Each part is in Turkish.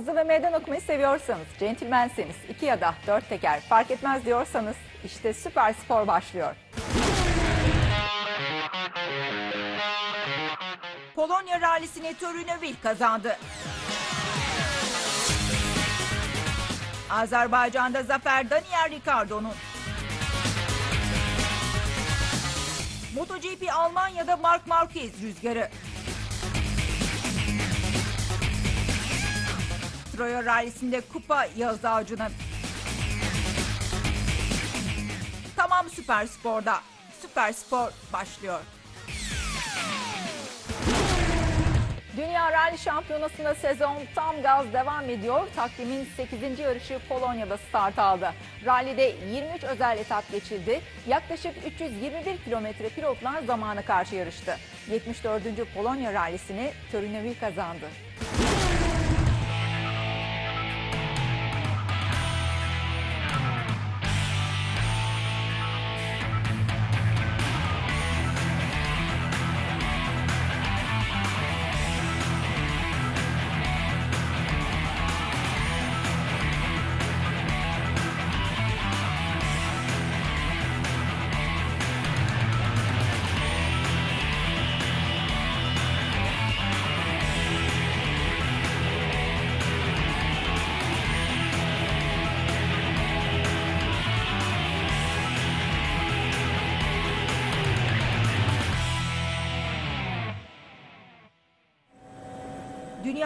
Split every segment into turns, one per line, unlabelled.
Hızlı ve meydan okumayı seviyorsanız, centilmenseniz, iki ya da dört teker fark etmez diyorsanız işte süper spor başlıyor.
Polonya rallisini Torunövil kazandı. Azerbaycan'da zafer Daniel Ricciardo'nun. MotoGP Almanya'da Mark Marquez rüzgarı. Troya rallisinde kupa Yağız Avcı'nın. Tamam Süper Spor'da. Süper Spor başlıyor.
Dünya Rally Şampiyonası'nda sezon tam gaz devam ediyor. Takvimin 8. yarışı Polonya'da start aldı. Rally'de 23 özel etap geçildi. Yaklaşık 321 kilometre pilotlar zamana karşı yarıştı. 74. Polonya rallisini Torinovi kazandı.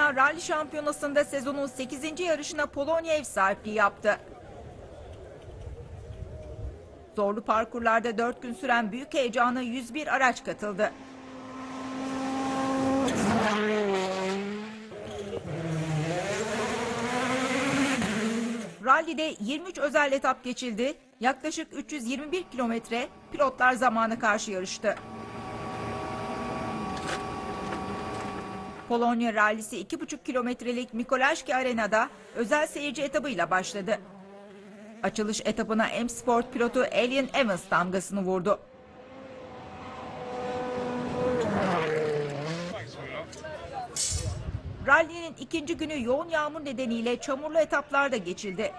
Dünya Rally Şampiyonası'nda sezonun 8. yarışına Polonya ev sahipliği yaptı. Zorlu parkurlarda 4 gün süren büyük heyecana 101 araç katıldı. Rally'de 23 özel etap geçildi. Yaklaşık 321 kilometre pilotlar zamanı karşı yarıştı. Polonya rallisi 2,5 kilometrelik Mikolaszki Arena'da özel seyirci etabıyla başladı. Açılış etabına M Sport pilotu Alien Evans damgasını vurdu. Rally'nin ikinci günü yoğun yağmur nedeniyle çamurlu etaplarda geçildi.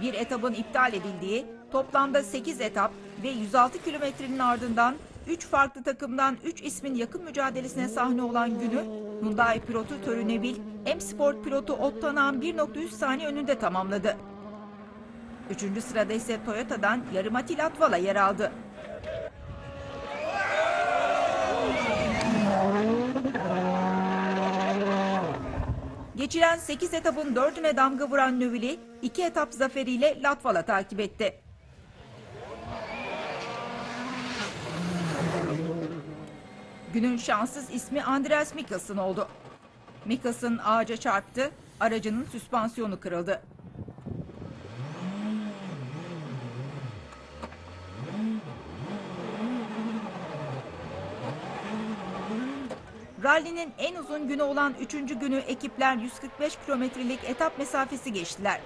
Bir etabın iptal edildiği, toplamda 8 etap ve 106 kilometrenin ardından 3 farklı takımdan 3 ismin yakın mücadelesine sahne olan günü Hyundai pilotu Törünevil, M Sport pilotu Ottanağ'ın 1.3 saniye önünde tamamladı. Üçüncü sırada ise Toyota'dan Yarimati Latvala yer aldı. Geçilen 8 etapın 4'üne damga vuran Növili, 2 etap zaferiyle Latvala takip etti. Günün şanssız ismi Andreas Mikkelsen oldu. Mikkelsen ağaca çarptı, aracının süspansiyonu kırıldı. Rally'nin en uzun günü olan 3. günü ekipler 145 kilometrelik etap mesafesi geçtiler.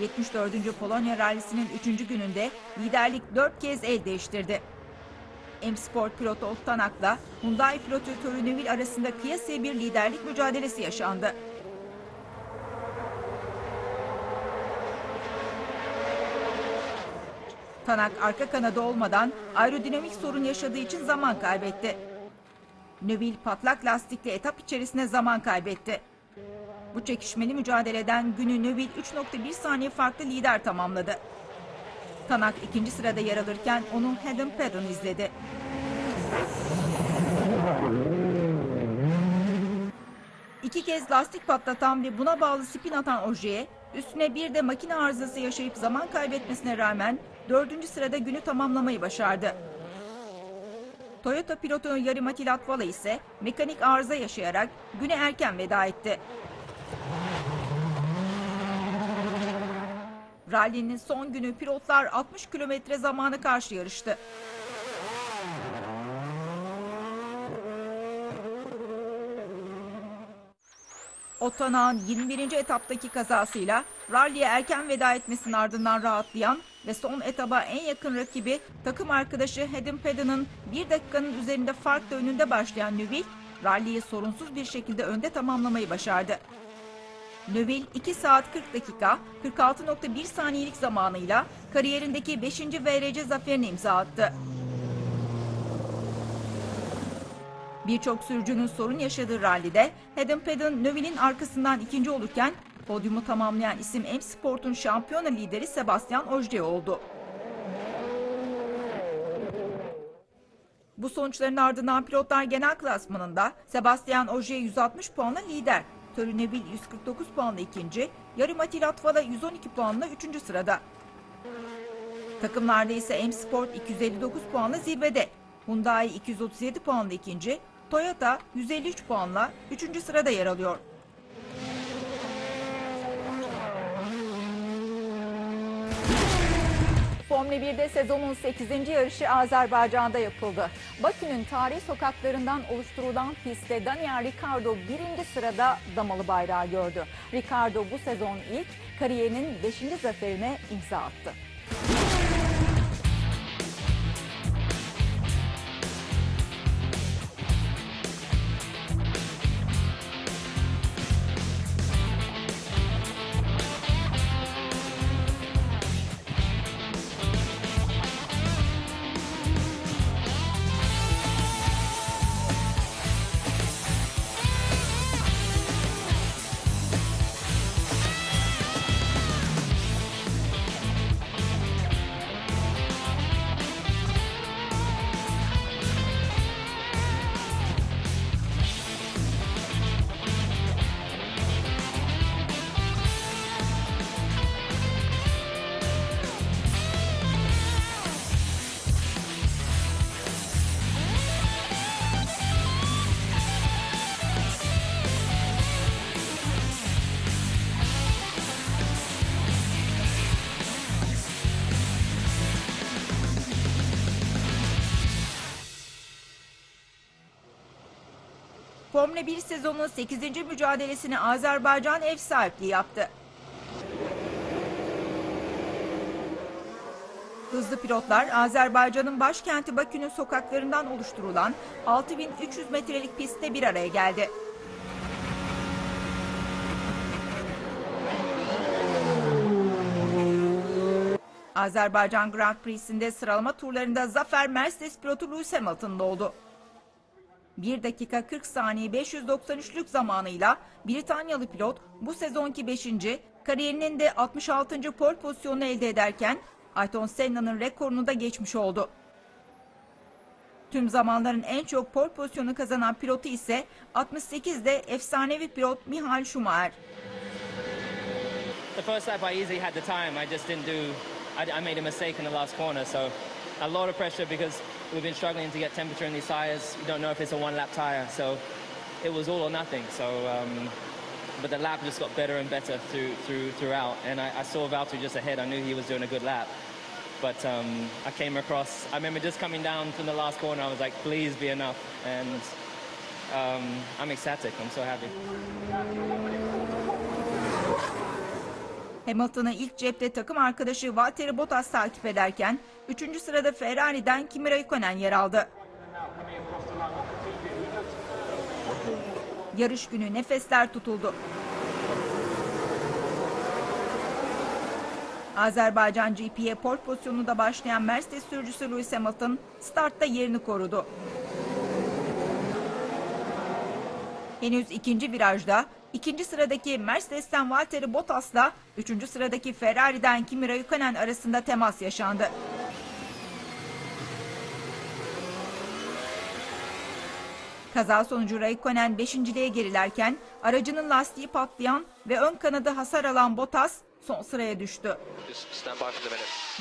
...74. Polonya rallisinin 3. gününde liderlik 4 kez el değiştirdi. M Sport pilotu Ottanak'la Hyundai pilotu Torunevil arasında kıyasıya bir liderlik mücadelesi yaşandı. Tanak arka kanadı olmadan aerodinamik sorun yaşadığı için zaman kaybetti. Neville patlak lastikli etap içerisinde zaman kaybetti. Bu çekişmeli mücadeleden günü Neville 3.1 saniye farklı lider tamamladı. Tanak ikinci sırada yer alırken onu Hayden Paddon izledi. İki kez lastik patlatan ve buna bağlı spin atan Ojiye, üstüne bir de makine arızası yaşayıp zaman kaybetmesine rağmen dördüncü sırada günü tamamlamayı başardı. Toyota pilotu Yarimati Latvala ise mekanik arıza yaşayarak güne erken veda etti. Rally'nin son günü pilotlar 60 kilometre zamanı karşı yarıştı. Otanağ'ın 21. etaptaki kazasıyla ralliye erken veda etmesinin ardından rahatlayan ve son etaba en yakın rakibi takım arkadaşı Hedin Pedden'ın bir dakikanın üzerinde farkla önünde başlayan Nüvil, ralliyi sorunsuz bir şekilde önde tamamlamayı başardı. Növil 2 saat 40 dakika 46.1 saniyelik zamanıyla kariyerindeki 5. VRC zaferini imza attı. Birçok sürücünün sorun yaşadığı rallide Hedden Pedden Növil'in arkasından ikinci olurken podyumu tamamlayan isim M Sport'un şampiyona lideri Sebastian Ogier oldu. Bu sonuçların ardından pilotlar genel klasmanında Sebastian Ogier 160 puanla lider. Törü Neville 149 puanla ikinci, yarım Attila Atvala 112 puanla üçüncü sırada. Takımlarda ise M Sport 259 puanla zirvede. Hyundai 237 puanla ikinci, Toyota 153 puanla üçüncü sırada yer alıyor.
Formula 1'de sezonun 8. yarışı Azerbaycan'da yapıldı. Bakü'nün tarihi sokaklarından oluşturulan pistte Daniel Ricciardo birinci sırada damalı bayrağı gördü. Ricciardo bu sezon ilk kariyerinin 5. zaferine imza attı.
Formula 1 sezonunun 8. mücadelesini Azerbaycan ev sahipliği yaptı. Hızlı pilotlar Azerbaycan'ın başkenti Bakü'nün sokaklarından oluşturulan 6300 metrelik pistte bir araya geldi. Azerbaycan Grand Prix'sinde sıralama turlarında zafer Mercedes pilotu Lewis Hamilton'da oldu. 1 dakika 40 saniye 593'lük zamanıyla Britanyalı pilot bu sezonki 5. kariyerinin de 66. pole pozisyonunu elde ederken Ayrton Senna'nın rekorunu da geçmiş oldu. Tüm zamanların en çok pole pozisyonu kazanan pilotu ise 68'de efsanevi pilot Michael Schumacher.
The first lap I easily had the time. I just didn't do. I made a mistake in the last corner, so a lot of pressure because we've been struggling to get temperature in these tires. We don't know if it's a one-lap tire, so it was all or nothing. So, um, but the lap just got better and better through through throughout, and I, I saw Valtteri just ahead. I knew he was doing a good lap, but um, I came across. I remember just coming down from the last corner. I was like, please be enough, and um, I'm ecstatic. I'm so happy.
Hamilton'ı ilk cepte takım arkadaşı Valtteri Bottas takip ederken 3. sırada Ferrari'den Kimi Raikkonen yer aldı. Yarış günü nefesler tutuldu. Azerbaycan GP'ye pole pozisyonunda başlayan Mercedes sürücüsü Lewis Hamilton startta yerini korudu. Henüz ikinci virajda ikinci sıradaki Mercedes'ten Valtteri Bottas'la üçüncü sıradaki Ferrari'den Kimi Raikkonen arasında temas yaşandı. Kaza sonucu Raikkonen beşinciliğe gerilerken aracının lastiği patlayan ve ön kanadı hasar alan Bottas son sıraya düştü.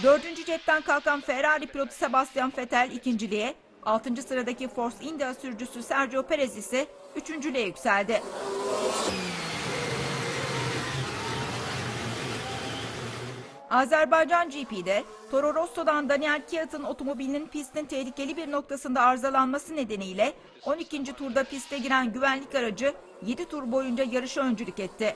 Dördüncü cepten kalkan Ferrari pilotu Sebastian Vettel ikinciliğe, altıncı sıradaki Force India sürücüsü Sergio Perez ise üçüncülüğe yükseldi. Azerbaycan GP'de Toro Rosso'dan Daniel Kiat'ın otomobilinin pistin tehlikeli bir noktasında arızalanması nedeniyle 12. turda piste giren güvenlik aracı 7 tur boyunca yarışa öncülük etti.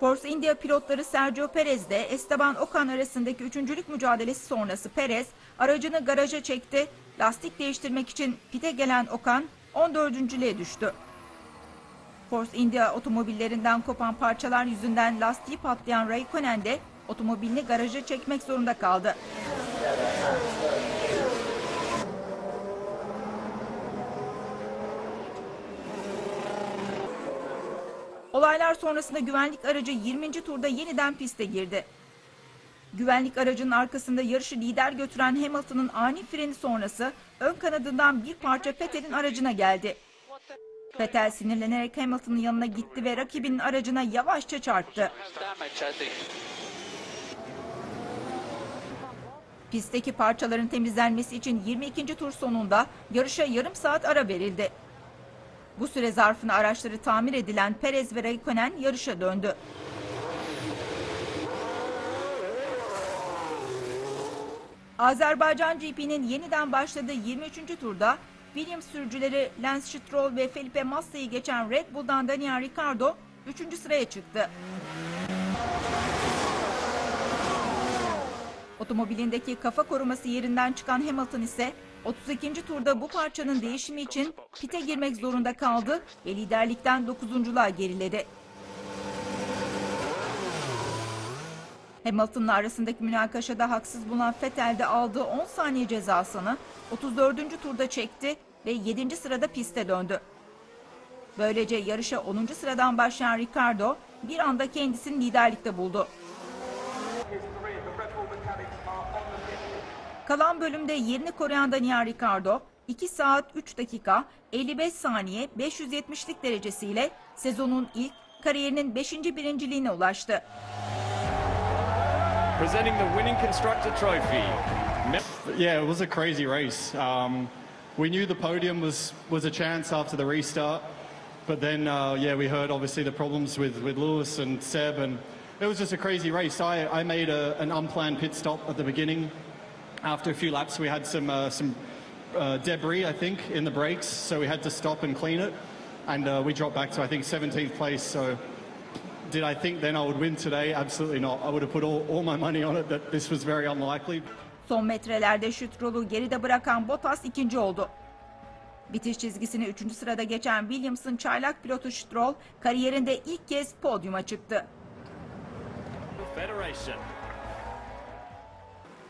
Force India pilotları Sergio Perez ile Esteban Ocon arasındaki üçüncülük mücadelesi sonrası Perez aracını garaja çekti. Lastik değiştirmek için pite gelen Ocon 14. düştü. Force India otomobillerinden kopan parçalar yüzünden lastiği patlayan Raikkonen de otomobilini garaja çekmek zorunda kaldı. Olaylar sonrasında güvenlik aracı 20. turda yeniden piste girdi. Güvenlik aracının arkasında yarışı lider götüren Hamilton'ın ani freni sonrası ön kanadından bir parça Vettel'in aracına geldi. Vettel sinirlenerek Hamilton'ın yanına gitti ve rakibinin aracına yavaşça çarptı. Pistteki parçaların temizlenmesi için 22. tur sonunda yarışa yarım saat ara verildi. Bu süre zarfında araçları tamir edilen Perez ve Raikkonen yarışa döndü. Azerbaycan GP'nin yeniden başladığı 23. turda Williams sürücüleri Lance Stroll ve Felipe Massa'yı geçen Red Bull'dan Daniel Ricciardo 3. sıraya çıktı. Otomobilindeki kafa koruması yerinden çıkan Hamilton ise 32. turda bu parçanın değişimi için pite girmek zorunda kaldı ve liderlikten 9.luğa geriledi. Hamilton'la arasındaki münakaşada haksız bulunan Vettel de aldığı 10 saniye cezasını 34. turda çekti ve 7. sırada piste döndü. Böylece yarışa 10. sıradan başlayan Ricardo bir anda kendisini liderlikte buldu. Kalan bölümde yerini koruyan Daniel Ricciardo 2 saat 3 dakika 55 saniye 570'lik derecesiyle sezonun ilk kariyerinin 5. birinciliğine ulaştı.
Presenting the winning constructor trophy.
Yeah, it was a crazy race. Um, we knew the podium was, was a chance after the restart, but then uh, yeah, we heard obviously the problems with, with Lewis and Seb, and it was just a crazy race. I, I made a, an unplanned pit stop at the beginning. After a few laps, we had some uh, some uh, debris, I think, in the brakes, so we had to stop and clean it, and uh, we dropped back to I think 17th place. So. Did I think then I would win today? Absolutely not. I would have put all, all my money on it that this was very unlikely.
Son metrelerde Şütrol'u geride bırakan Bottas ikinci oldu. Bitiş çizgisini 3. sırada geçen Williams'ın çaylak pilotu Stroll kariyerinde ilk kez podyuma çıktı.
Federation.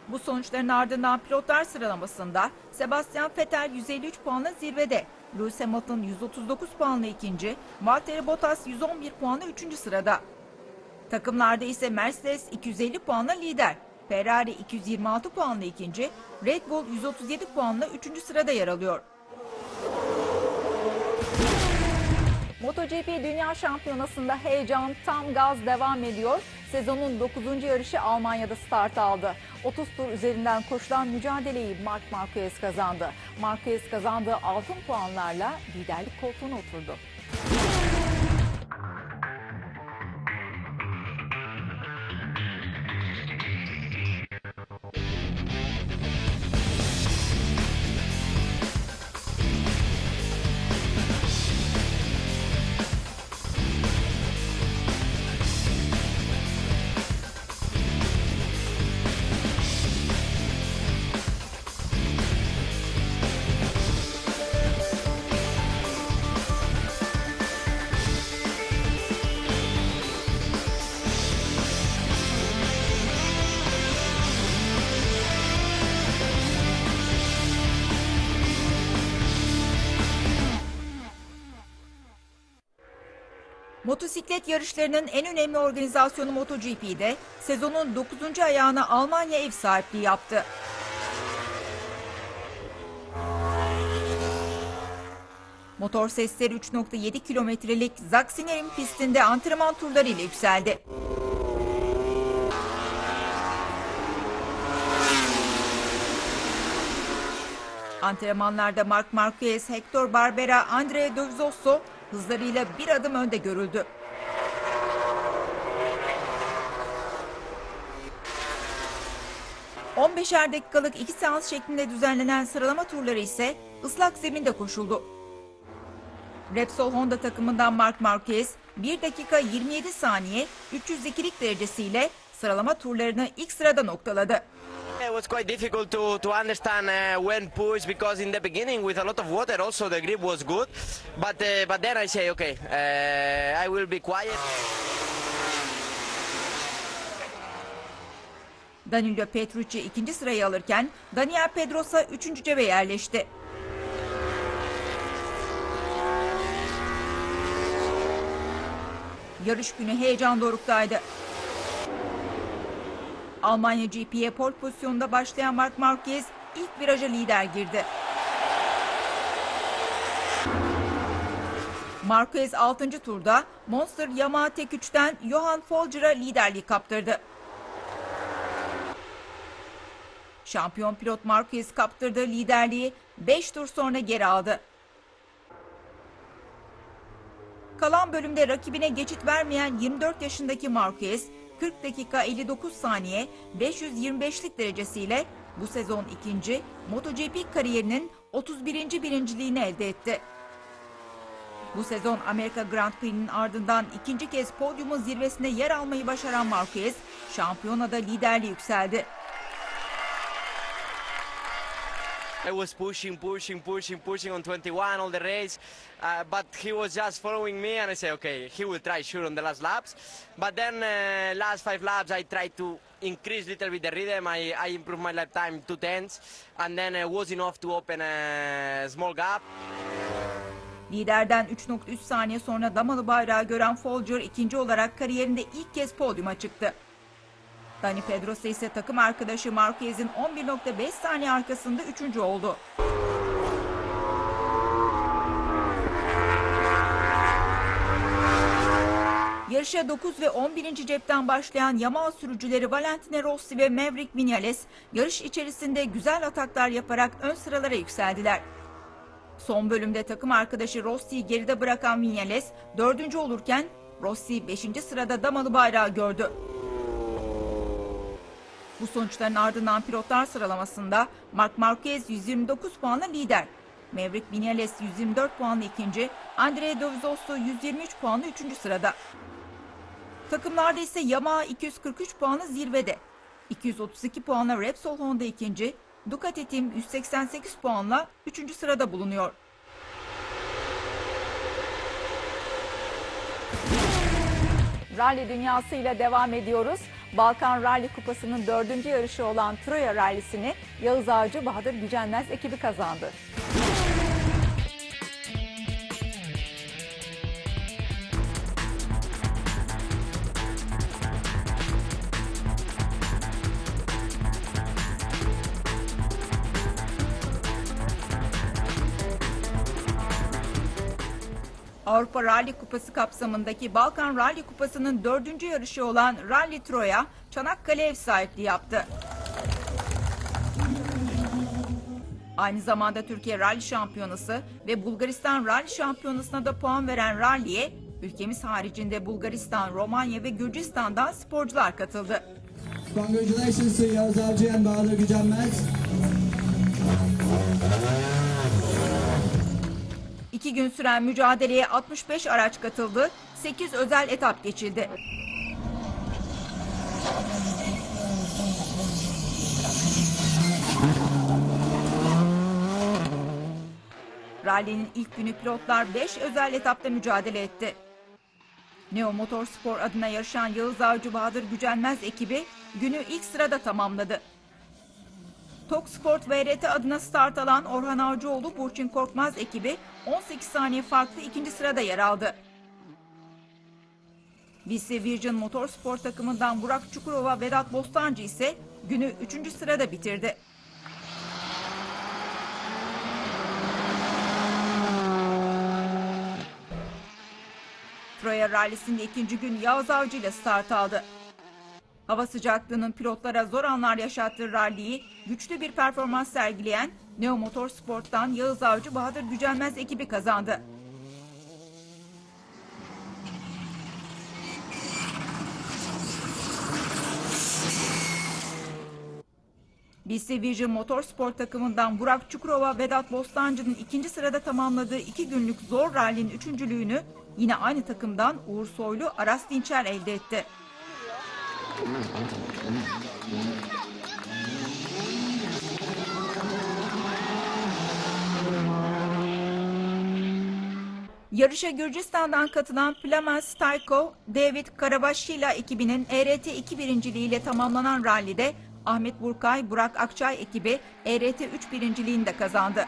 Bu sonuçların ardından pilotlar sıralamasında Sebastian Vettel 153 puanla zirvede, Lewis Hamilton 139 puanla ikinci, Valtteri Bottas 111 puanla üçüncü sırada. Takımlarda ise Mercedes 250 puanla lider, Ferrari 226 puanla ikinci, Red Bull 137 puanla üçüncü sırada yer alıyor.
MotoGP Dünya Şampiyonası'nda heyecan tam gaz devam ediyor. Sezonun 9. yarışı Almanya'da start aldı. 30 tur üzerinden koşulan mücadeleyi Marc Marquez kazandı. Marquez kazandığı altın puanlarla liderlik koltuğuna oturdu.
Motosiklet yarışlarının en önemli organizasyonu MotoGP'de sezonun 9. ayağına Almanya ev sahipliği yaptı. Motor sesleri 3.7 kilometrelik Sachsenring pistinde antrenman turları ile yükseldi. Antrenmanlarda Marc Marquez, Hector Barbera, Andre Dovizioso hızlarıyla bir adım önde görüldü. ...15'er dakikalık iki seans şeklinde düzenlenen sıralama turları ise ıslak zeminde koşuldu. Repsol Honda takımından Marc Marquez 1 dakika 27 saniye 302'lik derecesiyle sıralama turlarını ilk sırada noktaladı.
It was quite difficult to, to understand uh, when push because in the beginning with a lot of water also the grip was good but uh, but then I say okay uh, I will be quiet
Danilo Petrucci ikinci sırayı alırken Daniel Pedrosa üçüncü cebe yerleşti. Yarış günü heyecan doruktaydı. Almanya GP'ye pole pozisyonunda başlayan Marc Marquez ilk viraja lider girdi. Marquez 6. turda Monster Yamaha Tek 3'ten Johan Folger'a liderliği kaptırdı. Şampiyon pilot Marquez kaptırdığı liderliği 5 tur sonra geri aldı. Kalan bölümde rakibine geçit vermeyen 24 yaşındaki Marquez 40 dakika 59 saniye 525'lik derecesiyle bu sezon ikinci MotoGP kariyerinin 31. birinciliğini elde etti. Bu sezon Amerika Grand Prix'nin ardından ikinci kez podyumun zirvesinde yer almayı başaran Marquez, şampiyonada liderliğe yükseldi.
I was pushing pushing pushing pushing on 21 all the race uh, but he was just following me and I say okay he will try sure on the last laps. But then uh, last five laps I tried to increase a little bit the rhythm. I, I improved my lap time two tenths and then it was enough to open a small gap.
Liderden 3.3 saniye sonra damalı bayrağı gören Folger ikinci olarak kariyerinde ilk kez podyuma çıktı. Dani Pedrosa ise takım arkadaşı Marquez'in 11.5 saniye arkasında üçüncü oldu. Yarışa 9 ve 11. cepten başlayan Yamaha sürücüleri Valentino Rossi ve Maverick Vinales yarış içerisinde güzel ataklar yaparak ön sıralara yükseldiler. Son bölümde takım arkadaşı Rossi'yi geride bırakan Vinales dördüncü olurken Rossi 5. sırada damalı bayrağı gördü. Bu sonuçların ardından pilotlar sıralamasında Marc Marquez 129 puanla lider. Maverick Vinales 124 puanla ikinci, Andre Dovizioso 123 puanla üçüncü sırada. Takımlarda ise Yamaha 243 puanla zirvede. 232 puanla Repsol Honda ikinci, Ducati Team 188 puanla üçüncü sırada bulunuyor.
Rally dünyasıyla devam ediyoruz. Balkan Rally Kupası'nın dördüncü yarışı olan Troya Rally'sini Yağız Ağacı Bahadır Gücenmez ekibi kazandı.
Avrupa Rally Kupası kapsamındaki Balkan Rally Kupası'nın dördüncü yarışı olan Rally Troya, Çanakkale ev sahipliği yaptı. Aynı zamanda Türkiye Rally Şampiyonası ve Bulgaristan Rally Şampiyonası'na da puan veren rally'e ülkemiz haricinde Bulgaristan, Romanya ve Gürcistan'dan sporcular katıldı.
Congratulations to Yavuz Avcı and Bahadır Gücenmez.
İki gün süren mücadeleye 65 araç katıldı, 8 özel etap geçildi. Rally'nin ilk günü pilotlar 5 özel etapta mücadele etti. Neo Motorspor adına yarışan Yağız Avcı Bahadır Gücenmez ekibi günü ilk sırada tamamladı. Tok Sport VRT adına start alan Orhan Avcıoğlu Burçin Korkmaz ekibi 18 saniye farklı ikinci sırada yer aldı. BC Virgin Motorsport takımından Burak Çukurova Vedat Bostancı ise günü 3. sırada bitirdi. Troya Rally'sinde ikinci gün Yağız Avcı ile start aldı. Hava sıcaklığının pilotlara zor anlar yaşattığı rally'yi güçlü bir performans sergileyen Neo Motorsport'tan Yağız Avcı Bahadır Gücenmez ekibi kazandı. BC Vision Motorsport takımından Burak Çukurova, Vedat Bostancı'nın ikinci sırada tamamladığı iki günlük zor rallinin üçüncülüğünü yine aynı takımdan Uğur Soylu, Aras Dinçer elde etti. Yarışa Gürcistan'dan katılan Plamen Stajkov, David Karabaşşila ekibinin ERT 2 birinciliğiyle tamamlanan rallide Ahmet Burkay, Burak Akçay ekibi ERT 3 birinciliğini de kazandı.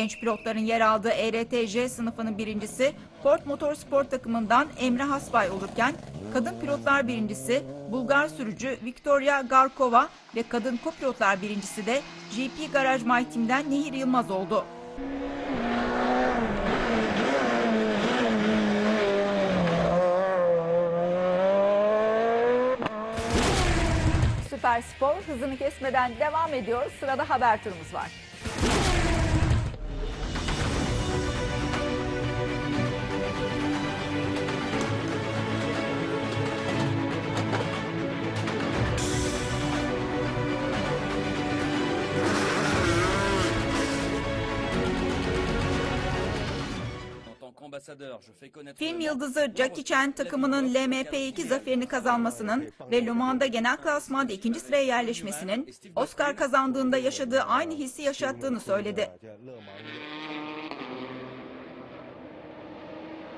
Genç pilotların yer aldığı ERT-J sınıfının birincisi Ford Motorsport takımından Emre Hasbay olurken kadın pilotlar birincisi Bulgar sürücü Victoria Garkova ve kadın kopilotlar birincisi de GP Garaj My Team'den Nehir Yılmaz oldu.
Süper Spor hızını kesmeden devam ediyor. Sırada haber turumuz var.
Film yıldızı Jackie Chan takımının LMP2 zaferini kazanmasının ve Le Mans'da genel klasmanda ikinci sıraya yerleşmesinin Oscar kazandığında yaşadığı aynı hissi yaşattığını söyledi.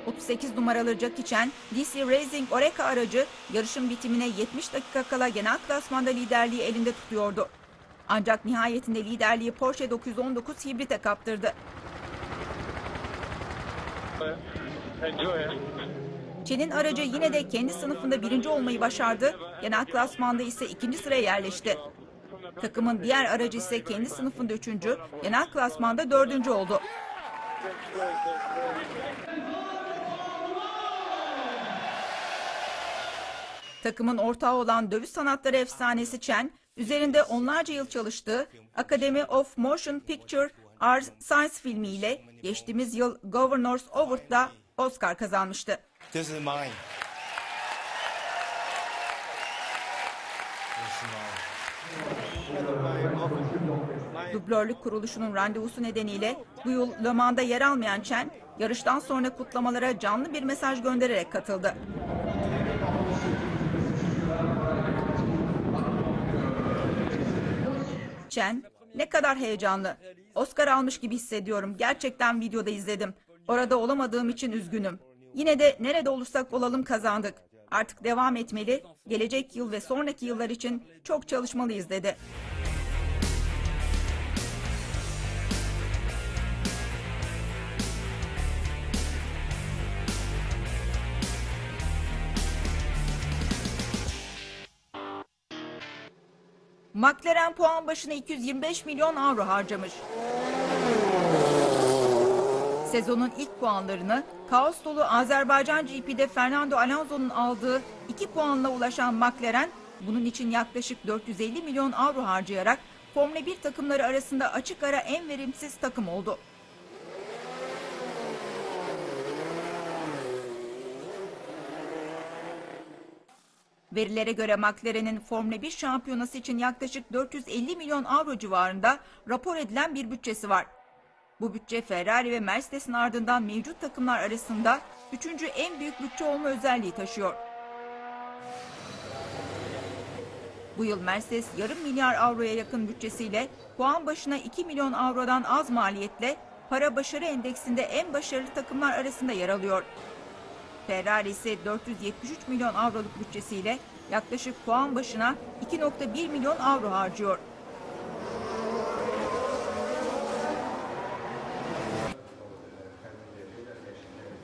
38 numaralı Jackie Chan, DC Racing Oreca aracı yarışın bitimine 70 dakika kala genel klasmanda liderliği elinde tutuyordu. Ancak nihayetinde liderliği Porsche 919 hibrite kaptırdı. Chen'in aracı yine de kendi sınıfında birinci olmayı başardı. Genel klasmanda ise ikinci sıraya yerleşti. Takımın diğer aracı ise kendi sınıfında üçüncü, genel klasmanda dördüncü oldu. Takımın ortağı olan dövüş sanatları efsanesi Chen, üzerinde onlarca yıl çalıştığı Academy of Motion Picture Arts Science filmiyle geçtiğimiz yıl Governors Award'da Oscar kazanmıştı.
This is mine.
Dublörlük kuruluşunun randevusu nedeniyle bu yıl Le Mans'da yer almayan Chen, yarıştan sonra kutlamalara canlı bir mesaj göndererek katıldı. Chen, ne kadar heyecanlı. Oscar almış gibi hissediyorum. Gerçekten videoda izledim. Orada olamadığım için üzgünüm. Yine de nerede olursak olalım kazandık. Artık devam etmeli, gelecek yıl ve sonraki yıllar için çok çalışmalıyız dedi. McLaren puan başına 225 milyon avro harcamış. Sezonun ilk puanlarını kaos dolu Azerbaycan GP'de Fernando Alonso'nun aldığı 2 puanla ulaşan McLaren bunun için yaklaşık 450 milyon avro harcayarak Formula 1 takımları arasında açık ara en verimsiz takım oldu. Verilere göre McLaren'in Formula 1 şampiyonası için yaklaşık 450 milyon avro civarında rapor edilen bir bütçesi var. Bu bütçe Ferrari ve Mercedes'in ardından mevcut takımlar arasında üçüncü en büyük bütçe olma özelliği taşıyor. Bu yıl Mercedes yarım milyar avroya yakın bütçesiyle puan başına 2 milyon avrodan az maliyetle para başarı endeksinde en başarılı takımlar arasında yer alıyor. Ferrari ise 473 milyon avroluk bütçesiyle yaklaşık puan başına 2.1 milyon avro harcıyor.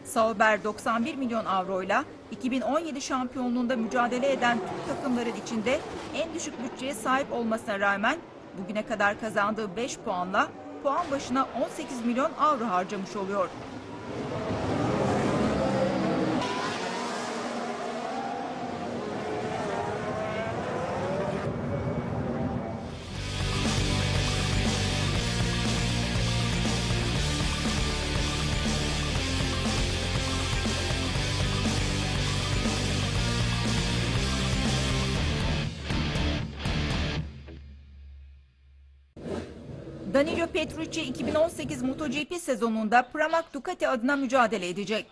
Sauber 91 milyon avroyla 2017 şampiyonluğunda mücadele eden tüm takımların içinde en düşük bütçeye sahip olmasına rağmen bugüne kadar kazandığı 5 puanla puan başına 18 milyon avro harcamış oluyor. Petrucci 2018 MotoGP sezonunda Pramac Ducati adına mücadele edecek.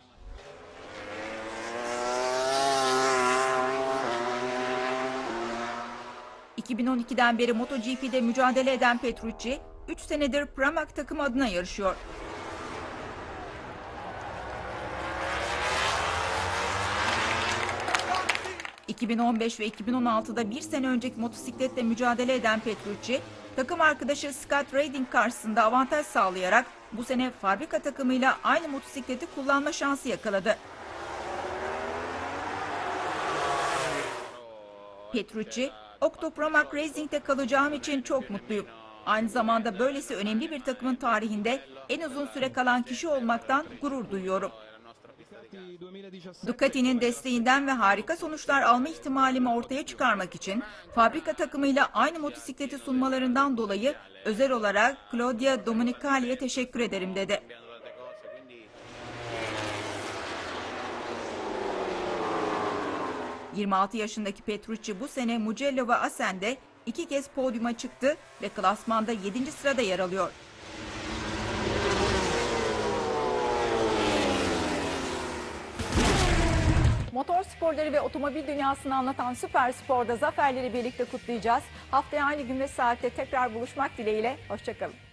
...2012'den beri MotoGP'de mücadele eden Petrucci... ...3 senedir Pramac takım adına yarışıyor. ...2015 ve 2016'da bir sene önceki motosikletle mücadele eden Petrucci... ...takım arkadaşı Scott Redding karşısında avantaj sağlayarak... ...bu sene fabrika takımıyla aynı motosikleti kullanma şansı yakaladı. Petrucci, Octopramac Racing'de kalacağım için çok mutluyum. Aynı zamanda böylesi önemli bir takımın tarihinde en uzun süre kalan kişi olmaktan gurur duyuyorum. Ducati'nin desteğinden ve harika sonuçlar alma ihtimalimi ortaya çıkarmak için fabrika takımıyla aynı motosikleti sunmalarından dolayı özel olarak Claudia Domenicali'ye teşekkür ederim dedi. ...26 yaşındaki Petrucci bu sene Mugello ve Asen'de iki kez podyuma çıktı ve klasmanda 7. sırada yer alıyor.
Motor sporları ve otomobil dünyasını anlatan Süper Spor'da zaferleri birlikte kutlayacağız. Haftaya aynı gün ve saatte tekrar buluşmak dileğiyle. Hoşçakalın.